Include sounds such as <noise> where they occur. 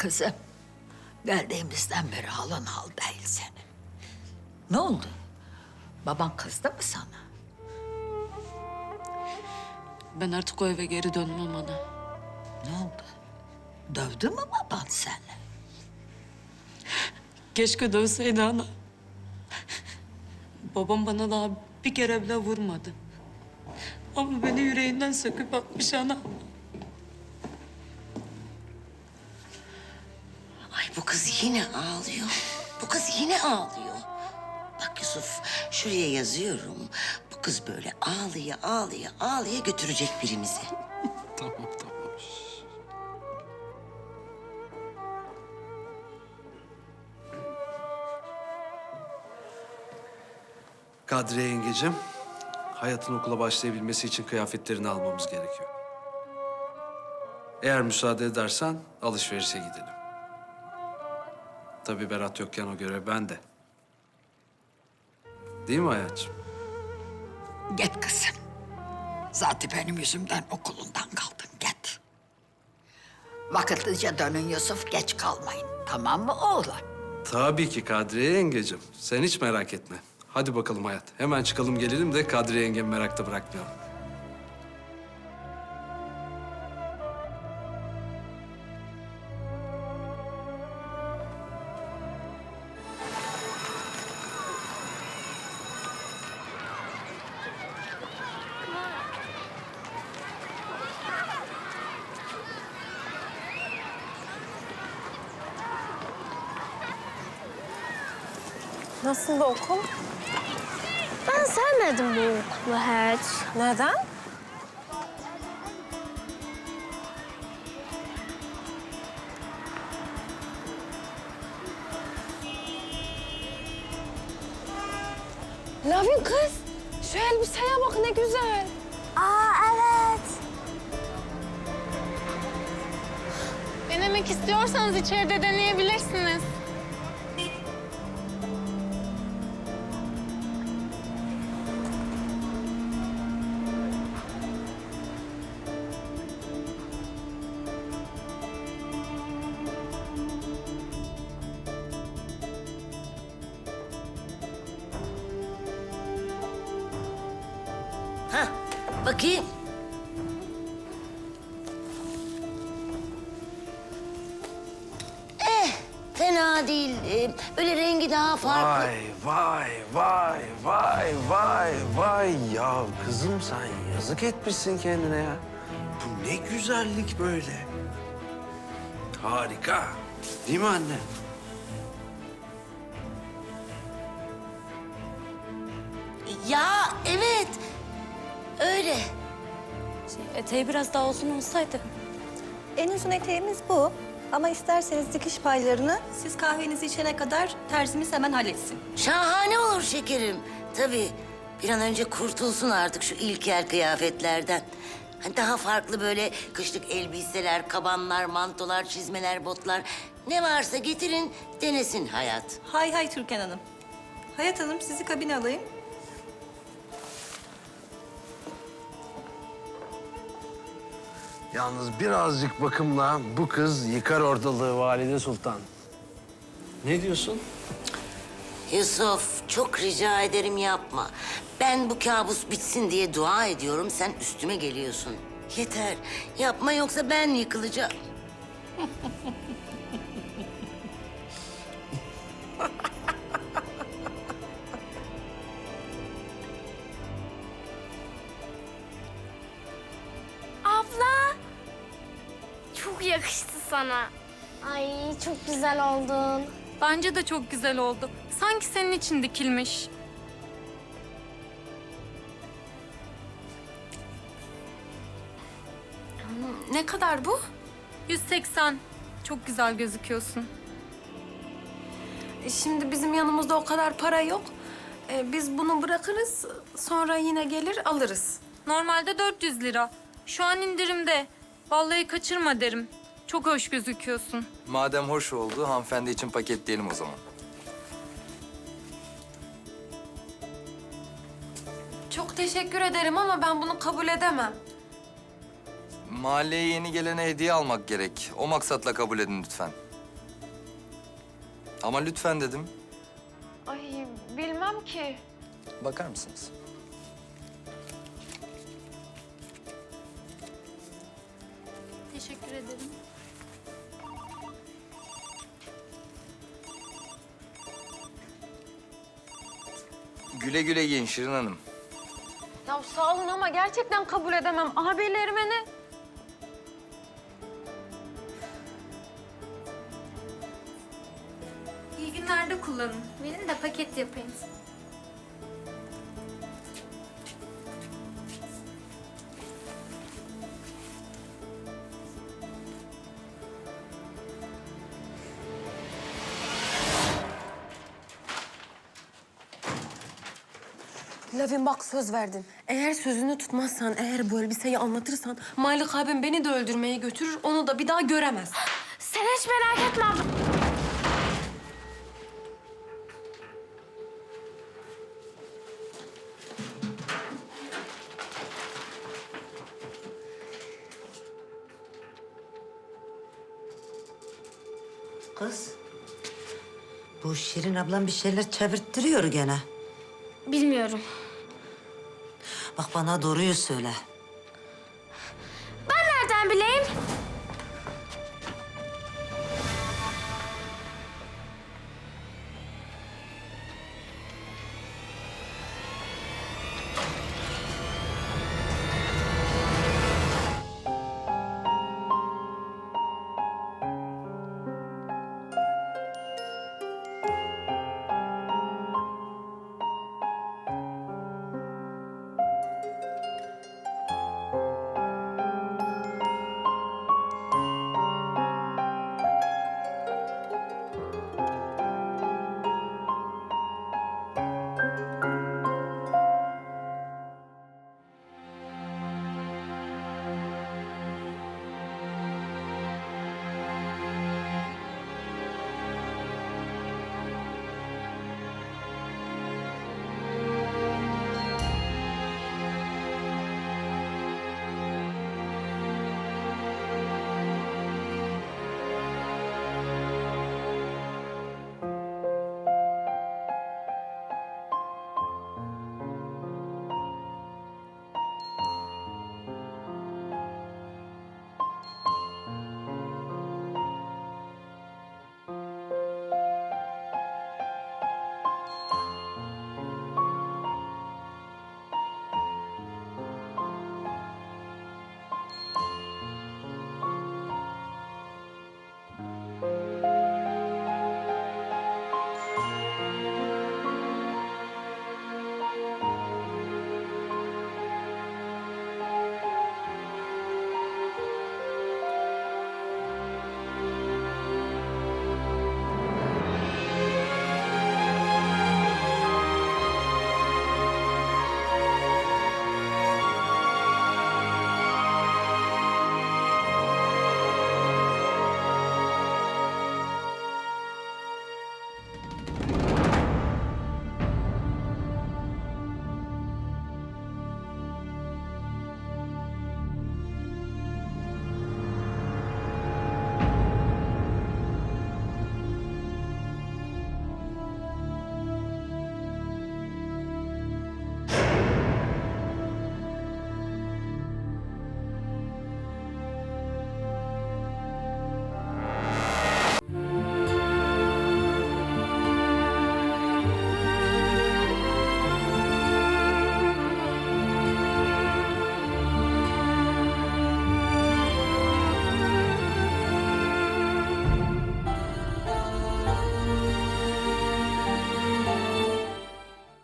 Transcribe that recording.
Kızım, geldiğimizden beri halın hal değil senin. Ne oldu? Baban kızdı mı sana? Ben artık o eve geri dönmem ana. Ne oldu? Dövdü mü baban seni? Keşke dövseydi ana. Babam bana daha bir kere bile vurmadı. Ama beni yüreğinden söküp atmış ana. Yine ağlıyor. Bu kız yine ağlıyor. Bak Yusuf şuraya yazıyorum. Bu kız böyle ağlaya ağlaya ağlaya götürecek birimizi. <laughs> Tamam tamam. Kadriye yengecim, hayatın okula başlayabilmesi için kıyafetlerini almamız gerekiyor. Eğer müsaade edersen alışverişe gidelim. Tabii Berat yokken o görev bende. Değil mi hayatım? Git kızım. Zaten benim yüzümden okulundan kaldın, git. Vakitlice dönün Yusuf, geç kalmayın. Tamam mı oğlan? Tabii ki Kadriye yengecim. Sen hiç merak etme. Hadi bakalım hayat. Hemen çıkalım gelelim de Kadriye yengemi merakta bırakmayalım. Nasıl okul? Ben sevmedim bu okulu hiç. Neden? Lavin kız, şu elbiseye bak ne güzel. Aa evet. Denemek istiyorsanız içeride deneyebilirsiniz. Hah bakayım. Eh fena değil. Ee, böyle rengi daha farklı. Vay vay vay vay vay vay ya kızım sen yazık etmişsin kendine ya. Bu ne güzellik böyle. Harika. Değil mi anne? Ya evet. Öyle. Eteği biraz daha uzun olsaydı. En uzun eteğimiz bu. Ama isterseniz dikiş paylarını siz kahvenizi içene kadar terzimiz hemen halletsin. Şahane olur şekerim. Tabii bir an önce kurtulsun artık şu ilkel kıyafetlerden. Hani daha farklı böyle kışlık elbiseler, kabanlar, mantolar, çizmeler, botlar. Ne varsa getirin denesin hayat. Hay hay Türkan Hanım. Hayat Hanım sizi kabine alayım. Yalnız birazcık bakımla bu kız yıkar ortalığı Valide Sultan. Ne diyorsun? Yusuf çok rica ederim yapma. Ben bu kabus bitsin diye dua ediyorum. Sen üstüme geliyorsun. Yeter. Yapma yoksa ben yıkılacağım. <laughs> yakıştı sana. Ay çok güzel oldun. Bence de çok güzel oldu. Sanki senin için dikilmiş. Ne kadar bu? 180. Çok güzel gözüküyorsun. E, Şimdi bizim yanımızda o kadar para yok. E, biz bunu bırakırız, sonra yine gelir alırız. Normalde 400 lira. Şu an indirimde. Vallahi kaçırma derim. Çok hoş gözüküyorsun. Madem hoş oldu, hanımefendi için paketleyelim o zaman. Çok teşekkür ederim ama ben bunu kabul edemem. Mahalleye yeni gelene hediye almak gerek. O maksatla kabul edin lütfen. Ama lütfen dedim. Ay bilmem ki. Bakar mısınız? Güle güle yiyin Şirin Hanım. Ya sağ olun ama gerçekten kabul edemem. Abilerime ne? İyi günlerde kullanın. Verin de paket yapayım. Lavin bak söz verdin. Eğer sözünü tutmazsan, eğer bu elbiseyi anlatırsan... Malik abim beni de öldürmeye götürür, onu da bir daha göremez. Sen hiç merak etme abla. Kız. Bu Şirin ablam bir şeyler çevirttiriyor gene. Bilmiyorum. Bak bana doğruyu söyle. Ben nereden bileyim?